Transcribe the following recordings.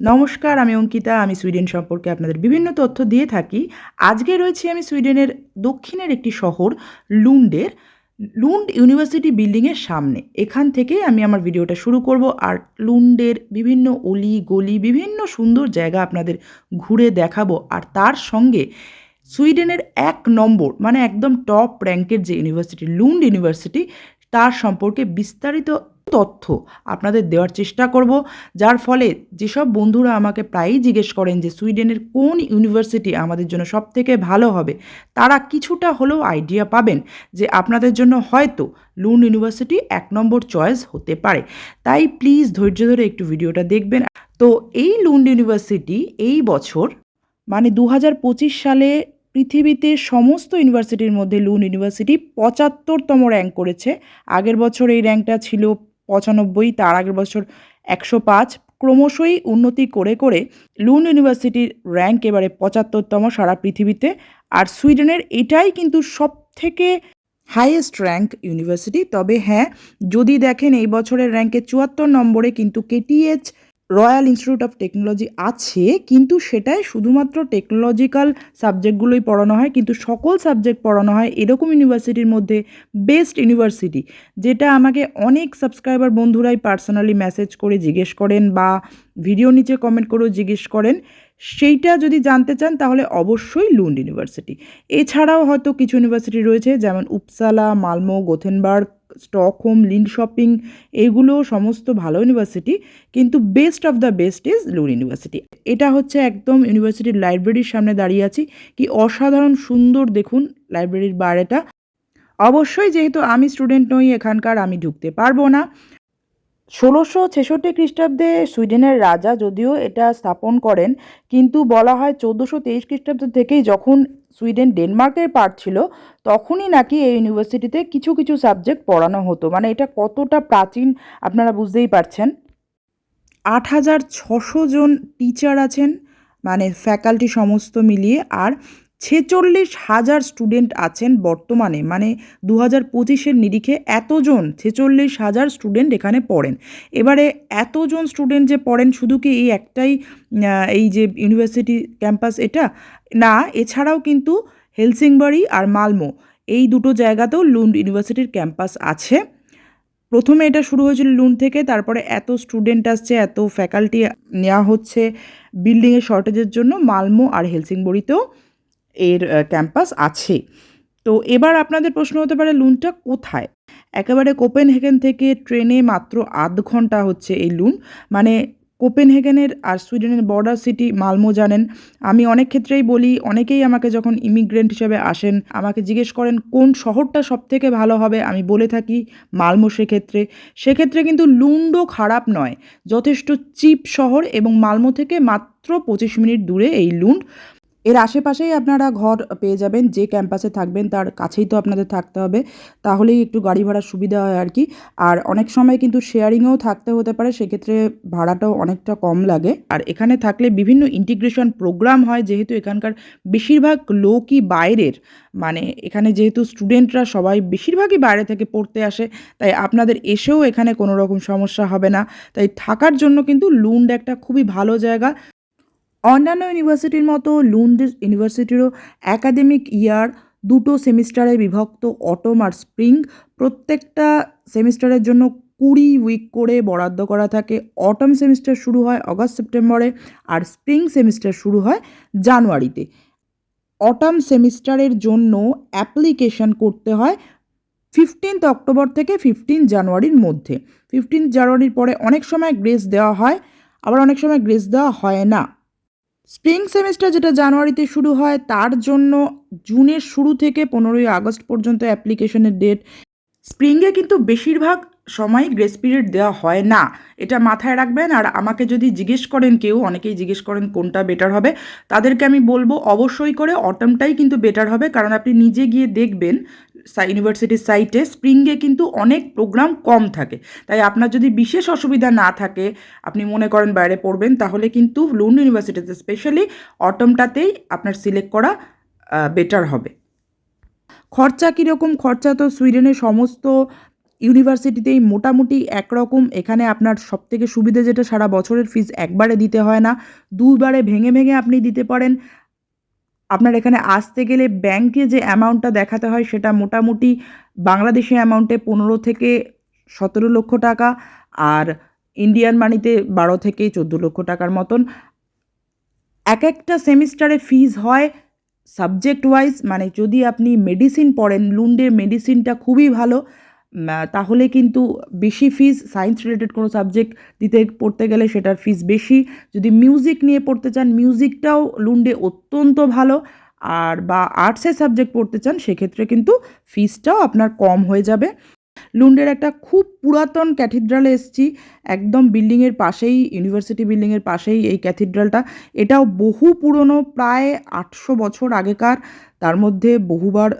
নমস্কার, আমি অঙ্কিতা, আমি সুইডেন সম্পর্কে আপনাদের বিভিন্ন তথ্য দিয়ে থাকি। আজকে রয়েছি আমি সুইডেনের দক্ষিণের একটি শহর, লুন্ডের। লুন্ড ইউনিভার্সিটি বিল্ডিংয়ের সামনে। এখান থেকে আমি আমার ভিডিওটা শুরু করব। আর লুন্ডের বিভিন্ন অলি, গলি, বিভিন্ন সুন্দর জায়গা আপনাদের ঘুরে দেখাবো। আর তার সঙ্গে সুইডেনের এক নম্বর মানে একদম টপ র্যাঙ্কের যে ইউনিভার্সিটি, লুন্ড ইউনিভার্সিটি, তার সম্পর্কে বিস্তারিত তথ্য আপনাদের দেওয়ার চেষ্টা করব, যার ফলে যেসব বন্ধুরা আমাকে প্রায়ই জিজ্ঞেস করেন যে সুইডেনের কোন ইউনিভার্সিটি আমাদের জন্য সব থেকে ভালো হবে, তারা কিছুটা হলেও আইডিয়া পাবেন যে আপনাদের জন্য হয়তো লুন ইউনিভার্সিটি এক নম্বর চয়েস হতে পারে। তাই প্লিজ ধৈর্য ধরে একটু ভিডিওটা দেখবেন। তো এই লুন্ড ইউনিভার্সিটি এই বছর মানে দু হাজার পঁচিশ সালে পৃথিবীতে সমস্ত ইউনিভার্সিটির মধ্যে লুন ইউনিভার্সিটি পঁচাত্তরতম র্যাঙ্ক করেছে। আগের বছর এই র্যাঙ্কটা ছিল পঁচানব্বই, তার আগের বছর একশো পাঁচ। ক্রমশই উন্নতি করে করে লুন ইউনিভার্সিটির র্যাঙ্ক এবারে পঁচাত্তরতম সারা পৃথিবীতে। আর সুইডেনের এটাই কিন্তু সব থেকে হাইয়েস্ট র্যাঙ্ক ইউনিভার্সিটি তবে হ্যাঁ যদি দেখেন এই বছরের র্যাঙ্কে চুয়াত্তর নম্বরে কিন্তু KTH royal institute of technology আছে, কিন্তু সেটাই শুধুমাত্র টেকনোলজিক্যাল সাবজেক্টগুলোই পড়ানো হয়, কিন্তু সকল সাবজেক্ট পড়ানো হয় এরকম ইউনিভার্সিটির মধ্যে বেস্ট ইউনিভার্সিটি যেটা আমাকে অনেক সাবস্ক্রাইবার বন্ধুরাই পার্সোনালি মেসেজ করে জিজ্ঞেস করেন বা ভিডিও নিচে কমেন্ট করেও জিজ্ঞেস করেন, সেইটা যদি জানতে চান তাহলে অবশ্যই লুন্ড ইউনিভার্সিটি এছাড়াও হয়তো কিছু ইউনিভার্সিটি রয়েছে, যেমন Uppsala Malmo Gothenburg Stockholm, Linkoping, এগুলো সমস্ত ভালো ইউনিভার্সিটি, কিন্তু best of the best is লুর university. এটা হচ্ছে একদম ইউনিভার্সিটির লাইব্রেরির সামনে দাঁড়িয়ে আছি। কি অসাধারণ সুন্দর দেখুন লাইব্রেরির বারেটা অবশ্যই যেহেতু আমি স্টুডেন্ট নই এখানকার, আমি ঢুকতে পারব না। ষোলোশো ছেষট্টি খ্রিস্টাব্দে সুইডেনের রাজা যদিও এটা স্থাপন করেন, কিন্তু বলা হয় চোদ্দোশো তেইশ খ্রিস্টাব্দ থেকেই যখন সুইডেন ডেনমার্কের পার্ট ছিল, তখনই নাকি এই ইউনিভার্সিটিতে কিছু কিছু সাবজেক্ট পড়ানো হতো। মানে এটা কতটা প্রাচীন আপনারা বুঝতেই পারছেন। আট হাজার ছশো জন টিচার আছেন মানে ফ্যাকাল্টি সমস্ত মিলিয়ে, আর ছেচল্লিশ হাজার স্টুডেন্ট আছেন বর্তমানে মানে দু হাজার পঁচিশের নিরিখে এতজন ছেচল্লিশ হাজার স্টুডেন্ট এখানে পড়েন। এবারে এতজন স্টুডেন্ট যে পড়েন, শুধু কি এই একটাই এই যে ইউনিভার্সিটি ক্যাম্পাস এটা? না, এছাড়াও কিন্তু হেলসিংবাড়ি আর মালমো, এই দুটো জায়গাতেও লুন্ড ইউনিভার্সিটির ক্যাম্পাস আছে। প্রথমে এটা শুরু হয়েছিল লুন থেকে, তারপরে এত স্টুডেন্ট আসছে, এত ফ্যাকাল্টি নেওয়া হচ্ছে বিল্ডিংয়ের শর্টেজের জন্য মালমো আর হেলসিংবড়িতেও। এর ক্যাম্পাস আছে। তো এবার আপনাদের প্রশ্ন হতে পারে, লুনটা কোথায়? একেবারে কোপেনহেগেন থেকে ট্রেনে মাত্র আধ ঘণ্টা হচ্ছে এই লুন। মানে কোপেনহেগেনের আর সুইডেনের বর্ডার সিটি মালমো জানেন। আমি অনেক ক্ষেত্রেই বলি, অনেকেই আমাকে যখন ইমিগ্রেন্ট হিসেবে আসেন, আমাকে জিজ্ঞেস করেন, কোন শহরটা সব থেকে ভালো হবে? আমি বলে থাকি, মালমো সেক্ষেত্রে। সেক্ষেত্রে কিন্তু লুন্ডও খারাপ নয়। যথেষ্ট চিপ শহর এবং মালমো থেকে মাত্র পঁচিশ মিনিট দূরে এই লুন্ড এর আশেপাশেই আপনারা ঘর পেয়ে যাবেন, যে ক্যাম্পাসে থাকবেন তার কাছেই তো আপনাদের থাকতে হবে। তাহলেই একটু গাড়ি ভাড়ার সুবিধা হয় আর কি। আর অনেক সময় কিন্তু শেয়ারিংয়েও থাকতে হতে পারে, সেক্ষেত্রে ভাড়াটাও অনেকটা কম লাগে। আর এখানে থাকলে বিভিন্ন ইন্টিগ্রেশন প্রোগ্রাম হয়, যেহেতু এখানকার বেশিরভাগ লোকই বাইরের। মানে এখানে যেহেতু স্টুডেন্টরা সবাই বেশিরভাগই বাইরে থেকে পড়তে আসে, তাই আপনাদের এসেও এখানে কোনো রকম সমস্যা হবে না। তাই থাকার জন্য কিন্তু লুন্ড একটা খুবই ভালো জায়গা। অন্যান্য ইউনিভার্সিটির মতো লুন্ড ইউনিভার্সিটিরও একাডেমিক ইয়ার দুটো সেমিস্টারে বিভক্ত অটম আর স্প্রিং প্রত্যেকটা সেমিস্টারের জন্য কুড়ি উইক করে বরাদ্দ করা থাকে। অটম সেমিস্টার শুরু হয় অগস্ট সেপ্টেম্বরে আর স্প্রিং সেমিস্টার শুরু হয় জানুয়ারিতে অটম সেমিস্টারের জন্য অ্যাপ্লিকেশন করতে হয় ফিফটিন্থ অক্টোবর থেকে ফিফটিন জানুয়ারির মধ্যে। ফিফটিন্থ জানুয়ারির পরে অনেক সময় গ্রেস দেওয়া হয়, আবার অনেক সময় গ্রেস দেওয়া হয় না। স্প্রিং সেমিস্টার যেটা জানুয়ারিতে শুরু হয়, তার জন্য জুনের শুরু থেকে পনেরোই আগস্ট পর্যন্ত অ্যাপ্লিকেশনের ডেট। স্প্রিংয়ে কিন্তু বেশিরভাগ সময় গ্রেস পিরিয়ড দেওয়া হয় না। এটা মাথায় রাখবেন, আর আমাকে যদি জিজ্ঞেস করেন কেউ, অনেকেই জিজ্ঞেস করেন কোনটা বেটার হবে। তাদেরকে আমি বলব অবশ্যই করে অটমটাই কিন্তু বেটার হবে, কারণ আপনি নিজে গিয়ে দেখবেন ইউনিভার্সিটির সাইটে স্প্রিংয়ে কিন্তু অনেক প্রোগ্রাম কম থাকে। তাই আপনার যদি বিশেষ অসুবিধা না থাকে, আপনি মনে করেন বাইরে পড়বেন, তাহলে কিন্তু লুন ইউনিভার্সিটিতে স্পেশালি অটমটাতেই আপনার সিলেক্ট করা বেটার হবে। খরচা কীরকম? খরচা তো সুইডেনের সমস্ত ইউনিভার্সিটিতেই মোটামুটি একরকম। এখানে আপনার সবথেকে সুবিধে যেটা, সারা বছরের ফিস একবারে দিতে হয় না। দুবারে ভেঙে ভেঙে আপনি দিতে পারেন। আপনার এখানে আসতে গেলে ব্যাংকে যে অ্যামাউন্টটা দেখাতে হয় সেটা মোটামুটি বাংলাদেশি অ্যামাউন্টে পনেরো থেকে সতেরো লক্ষ টাকা আর ইন্ডিয়ান মানিতে বারো থেকে চোদ্দ লক্ষ টাকার মতন। এক একটা সেমিস্টারে ফিজ হয় সাবজেক্ট ওয়াইজ মানে যদি আপনি মেডিসিন পড়েন লুন্ডের মেডিসিনটা খুবই ভালো। তাহলে কিন্তু বেশি ফিজ সায়েন্স রিলেটেড কোনো সাবজেক্ট দিতে পড়তে গেলে সেটার ফিজ বেশি। যদি মিউজিক নিয়ে পড়তে চান মিউজিকটাও লুন্ডে অত্যন্ত ভালো। আর বা আর্টসের সাবজেক্ট পড়তে চান, সেক্ষেত্রে কিন্তু ফিজটাও আপনার কম হয়ে যাবে। লুন্ডের একটা খুব পুরাতন ক্যাথিড্রালে এসছি। একদম বিল্ডিংয়ের পাশেই ইউনিভার্সিটি বিল্ডিংয়ের পাশেই এই ক্যাথিড্রালটা এটাও বহু পুরনো, প্রায় আটশো বছর আগেকার। তার মধ্যে বহুবার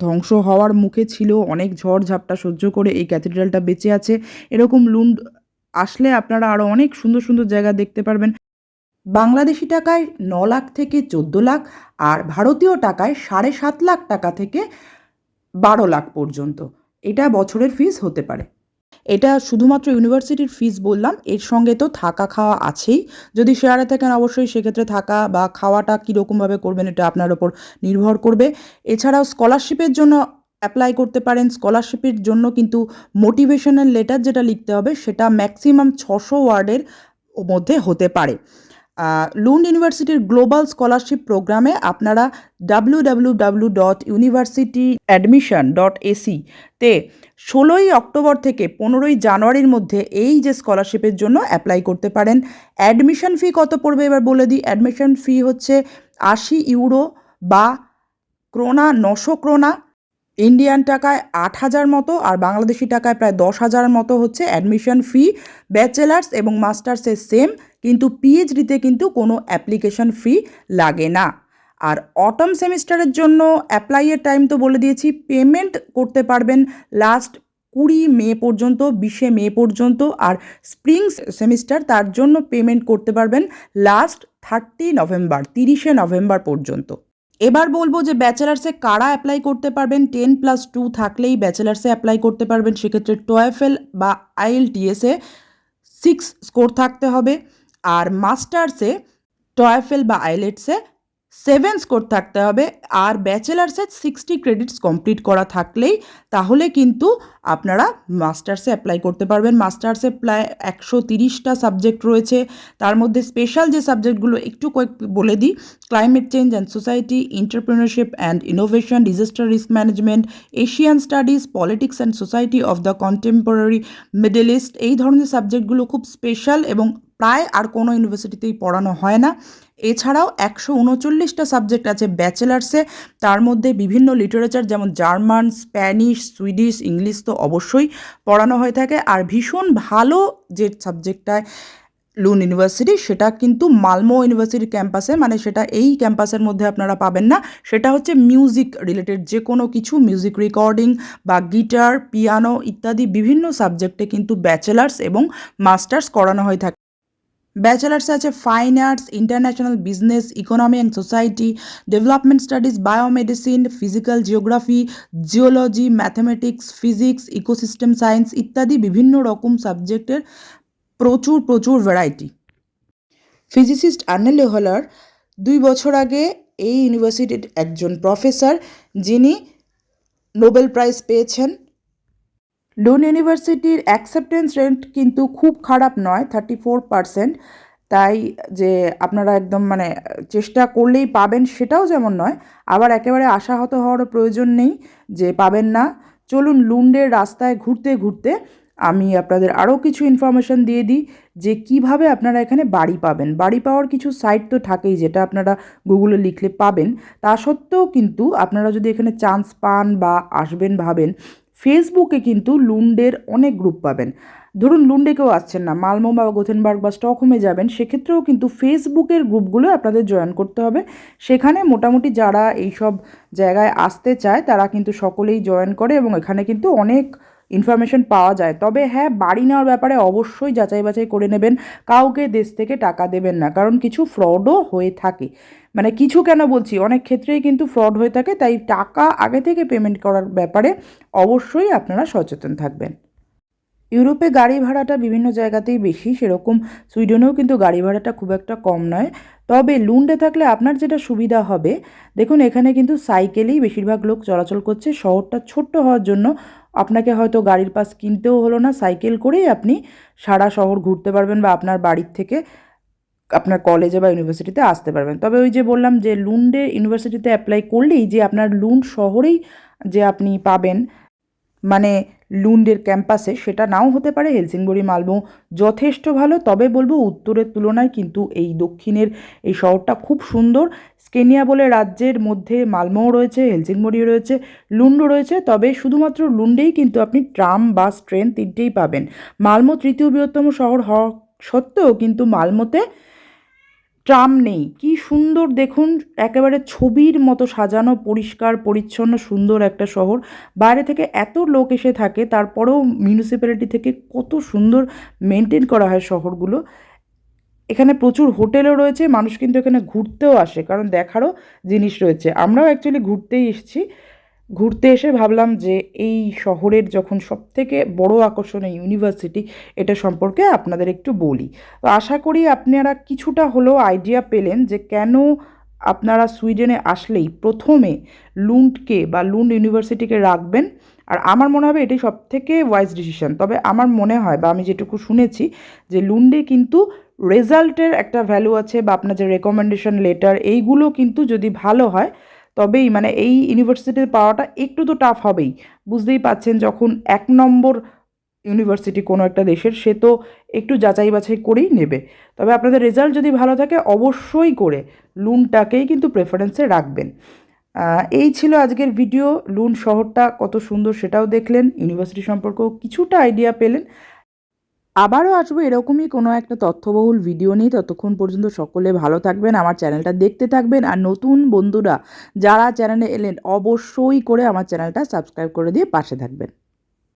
ধ্বংস হওয়ার মুখে ছিল অনেক ঝড় ঝাপটা সহ্য করে এই ক্যাথিড্রালটা বেঁচে আছে। এরকম লুন্ড আসলে আপনারা আরও অনেক সুন্দর সুন্দর জায়গা দেখতে পারবেন। বাংলাদেশি টাকায় ন লাখ থেকে চোদ্দ লাখ আর ভারতীয় টাকায় সাড়ে সাত লাখ টাকা থেকে বারো লাখ পর্যন্ত। এটা বছরের ফিস হতে পারে। এটা শুধুমাত্র ইউনিভার্সিটির ফিস বললাম, এর সঙ্গে তো থাকা খাওয়া আছেই। যদি শেয়ারে থাকেন অবশ্যই সেক্ষেত্রে থাকা বা খাওয়াটা কীরকমভাবে করবেন এটা আপনার ওপর নির্ভর করবে। এছাড়াও স্কলারশিপের জন্য অ্যাপ্লাই করতে পারেন স্কলারশিপের জন্য কিন্তু মোটিভেশনাল লেটার যেটা লিখতে হবে সেটা ম্যাক্সিমাম ছশো ওয়ার্ডের মধ্যে হতে পারে। লুন্ড ইউনিভার্সিটির গ্লোবাল স্কলারশিপ প্রোগ্রামে আপনারা W W W dot university admission dot SE তে ষোলোই অক্টোবর থেকে পনেরোই জানুয়ারির মধ্যে এই যে স্কলারশিপের জন্য অ্যাপ্লাই করতে পারেন। অ্যাডমিশন ফি কত পড়বে এবার বলে দিই। অ্যাডমিশন ফি হচ্ছে আশি ইউরো বা ক্রোনা নশো ক্রোনা। ইন্ডিয়ান টাকায় আট হাজার মতো আর বাংলাদেশি টাকায় প্রায় দশ হাজার মতো হচ্ছে অ্যাডমিশন ফি ব্যাচেলার্স এবং মাস্টার্সের সেম কিন্তু পিএইচডিতে কিন্তু কোনো অ্যাপ্লিকেশন ফি লাগে না। আর অটম সেমিস্টারের জন্য অ্যাপ্লাইয়ের টাইম তো বলে দিয়েছি পেমেন্ট করতে পারবেন লাস্ট কুড়ি মে পর্যন্ত, বিশে মে পর্যন্ত আর স্প্রিং সেমিস্টার তার জন্য পেমেন্ট করতে পারবেন লাস্ট থার্টি নভেম্বর তিরিশে নভেম্বর পর্যন্ত। এবার বলব যে ব্যাচেলার্সে কারা অ্যাপ্লাই করতে পারবেন টেন প্লাস টু থাকলেই ব্যাচেলার্সে অ্যাপ্লাই করতে পারবেন, সেক্ষেত্রে টয়েফেল বা আইএলটিএসে সিক্স স্কোর থাকতে হবে। আর মাস্টার্সে টয়েফেল বা আইলেটসে সেভেন স্কোর থাকতে হবে। আর ব্যাচেলার্সে সিক্সটি ক্রেডিটস কমপ্লিট করা থাকলেই তাহলে কিন্তু আপনারা মাস্টার্সে অ্যাপ্লাই করতে পারবেন। মাস্টার্সে প্রায় একশো তিরিশটা সাবজেক্ট রয়েছে। তার মধ্যে স্পেশাল যে সাবজেক্টগুলো একটু কয়েক বলে দিই, climate change and society entrepreneurship and innovation, disaster risk management, Asian studies, politics and society of the contemporary Middle East, এই ধরনের সাবজেক্টগুলো খুব স্পেশাল এবং প্রায় আর কোনো ইউনিভার্সিটিতেই পড়ানো হয় না। এছাড়াও একশো উনচল্লিশটা সাবজেক্ট আছে ব্যাচেলার্সে তার মধ্যে বিভিন্ন লিটারেচার যেমন জার্মান স্প্যানিশ সুইডিশ ইংলিশ তো অবশ্যই পড়ানো হয়ে থাকে। আর ভীষণ ভালো যে সাবজেক্টটায় লুন ইউনিভার্সিটি সেটা কিন্তু মালমো ইউনিভার্সিটির ক্যাম্পাসে মানে সেটা এই ক্যাম্পাসের মধ্যে আপনারা পাবেন না। সেটা হচ্ছে মিউজিক রিলেটেড যে কোনো কিছু মিউজিক রেকর্ডিং বা গিটার পিয়ানো ইত্যাদি বিভিন্ন সাবজেক্টে কিন্তু ব্যাচেলার্স এবং মাস্টার্স করানো হয়ে থাকে। ব্যাচেলার্সে আছে fine arts international business economy and society development studies biomedicine physical geography geology mathematics physics ecosystem science ইত্যাদি বিভিন্ন রকম সাবজেক্টের প্রচুর প্রচুর ভ্যারাইটি ফিজিসিস্ট আর্নেল হলার দুই বছর আগে এই ইউনিভার্সিটির একজন প্রফেসর যিনি নোবেল প্রাইজ পেয়েছেন। লুন ইউনিভার্সিটির অ্যাকসেপ্টেন্স রেট কিন্তু খুব খারাপ নয় থার্টি ফোর পারসেন্ট তাই যে আপনারা একদম মানে চেষ্টা করলেই পাবেন সেটাও যেমন নয়, আবার একেবারে আশাহত হওয়ার প্রয়োজন নেই যে পাবেন না। চলুন লুন্ডের রাস্তায় ঘুরতে ঘুরতে আমি আপনাদের আরও কিছু ইনফরমেশান দিয়ে দিই যে কীভাবে আপনারা এখানে বাড়ি পাবেন। বাড়ি পাওয়ার কিছু সাইট তো থাকেই যেটা আপনারা গুগলে লিখলে পাবেন। তা সত্ত্বেও কিন্তু আপনারা যদি এখানে চান্স পান বা আসবেন ভাবেন ফেসবুকে কিন্তু লুন্ডের অনেক গ্রুপ পাবেন। ধরুন লুন্ডে কেউ আসছেন না, মালমো বা গোথেনবার্গ বা স্টকহোমে যাবেন, সেক্ষেত্রেও কিন্তু ফেসবুকের গ্রুপগুলো আপনাদের জয়েন করতে হবে। সেখানে মোটামুটি যারা এইসব জায়গায় আসতে চায়, তারা কিন্তু সকলেই জয়েন করে এবং এখানে কিন্তু অনেক ইনফরমেশন পাওয়া যায়। তবে হ্যাঁ বাড়ি নেওয়ার ব্যাপারে অবশ্যই যাচাই বাছাই করে নেবেন। কাউকে দেশ থেকে টাকা দেবেন না, কারণ কিছু ফ্রডও হয়ে থাকে। মানে কিছু কেন বলছি? অনেক ক্ষেত্রেই কিন্তু ফ্রড হয়ে থাকে, তাই টাকা আগে থেকে পেমেন্ট করার ব্যাপারে অবশ্যই আপনারা সচেতন থাকবেন। ইউরোপে গাড়ি ভাড়াটা বিভিন্ন জায়গাতেই বেশি, সেরকম সুইডেনেও কিন্তু গাড়ি ভাড়াটা খুব একটা কম নয়। তবে লুন্ডে থাকলে আপনার যেটা সুবিধা হবে, দেখুন এখানে কিন্তু সাইকেলেই বেশিরভাগ লোক চলাচল করছে, শহরটা ছোট্ট হওয়ার জন্য আপনাকে হয়তো গাড়ির পাস কিনতেও হলো না, সাইকেল করেই আপনি সারা শহর ঘুরতে পারবেন বা আপনার বাড়ির থেকে আপনার কলেজে বা ইউনিভার্সিটিতে আসতে পারবেন। তবে ওই যে বললাম যে লুন্ডে ইউনিভার্সিটিতে অ্যাপ্লাই করলেই যে আপনার লুন্ড শহরেই যে আপনি পাবেন মানে লুন্ডের ক্যাম্পাসে, সেটা নাও হতে পারে। হেলসিংবরি মালমো যথেষ্ট ভালো। তবে বলব, উত্তরের তুলনায় কিন্তু এই দক্ষিণের এই শহরটা খুব সুন্দর। স্কেনিয়া বলে রাজ্যের মধ্যে মালমোও রয়েছে হেলসিংবরি রয়েছে লুন্ডও রয়েছে। তবে শুধুমাত্র লুন্ডেই কিন্তু আপনি ট্রাম বাস ট্রেন তিনটেই পাবেন। মালমো তৃতীয় বৃহত্তম শহর হওয়া সত্ত্বেও কিন্তু মালমোতে ট্রাম নেই। কি সুন্দর দেখুন, একেবারে ছবির মতো সাজানো, পরিষ্কার, পরিচ্ছন্ন, সুন্দর একটা শহর। বাইরে থেকে এত লোক এসে থাকে, তারপরেও মিউনিসিপ্যালিটি থেকে কত সুন্দর মেনটেন করা হয় শহরগুলো। এখানে প্রচুর হোটেলও রয়েছে, মানুষ কিন্তু এখানে ঘুরতেও আসে, কারণ দেখারও জিনিস রয়েছে। আমরাও অ্যাকচুয়ালি ঘুরতেই এসেছি। ঘুরতে এসে ভাবলাম যে এই শহরের যখন সবথেকে বড় আকর্ষণ এই ইউনিভার্সিটি এটা সম্পর্কে আপনাদের একটু বলি। তো আশা করি আপনারা কিছুটা হলেও আইডিয়া পেলেন যে কেন আপনারা সুইডেনে আসলেই প্রথমে লুন্ডকে বা লুন্ড ইউনিভার্সিটিকে রাখবেন। আর আমার মনে হবে এটাই সব থেকে ওয়াইজ ডিসিশন তবে আমার মনে হয় বা আমি যেটুকু শুনেছি যে লুন্ডে কিন্তু রেজাল্টের একটা ভ্যালু আছে বা আপনার যে রেকমেন্ডেশন লেটার এইগুলো কিন্তু যদি ভালো হয় তবেই মানে এই ইউনিভার্সিটির পাওয়াটা একটু তো টাফ হবেই। বুঝতেই পাচ্ছেন যখন এক নম্বর ইউনিভার্সিটি কোনো একটা দেশের, সে তো একটু যাচাই বাছাই করেই নেবে। তবে আপনাদের রেজাল্ট যদি ভালো থাকে, অবশ্যই করে লুনটাকেই কিন্তু প্রেফারেন্সে রাখবেন। এই ছিল আজকের ভিডিও লুন শহরটা কত সুন্দর সেটাও দেখলেন। ইউনিভার্সিটি সম্পর্কেও কিছুটা আইডিয়া পেলেন। আবারও আসব এরকমই কোনো একটা তথ্যবহুল ভিডিও নিয়ে। ততক্ষণ পর্যন্ত সকলে ভালো থাকবেন, আমার চ্যানেলটা দেখতে থাকবেন। আর নতুন বন্ধুরা যারা চ্যানেলে এলেন, অবশ্যই করে আমার চ্যানেলটা সাবস্ক্রাইব করে দিয়ে পাশে থাকবেন।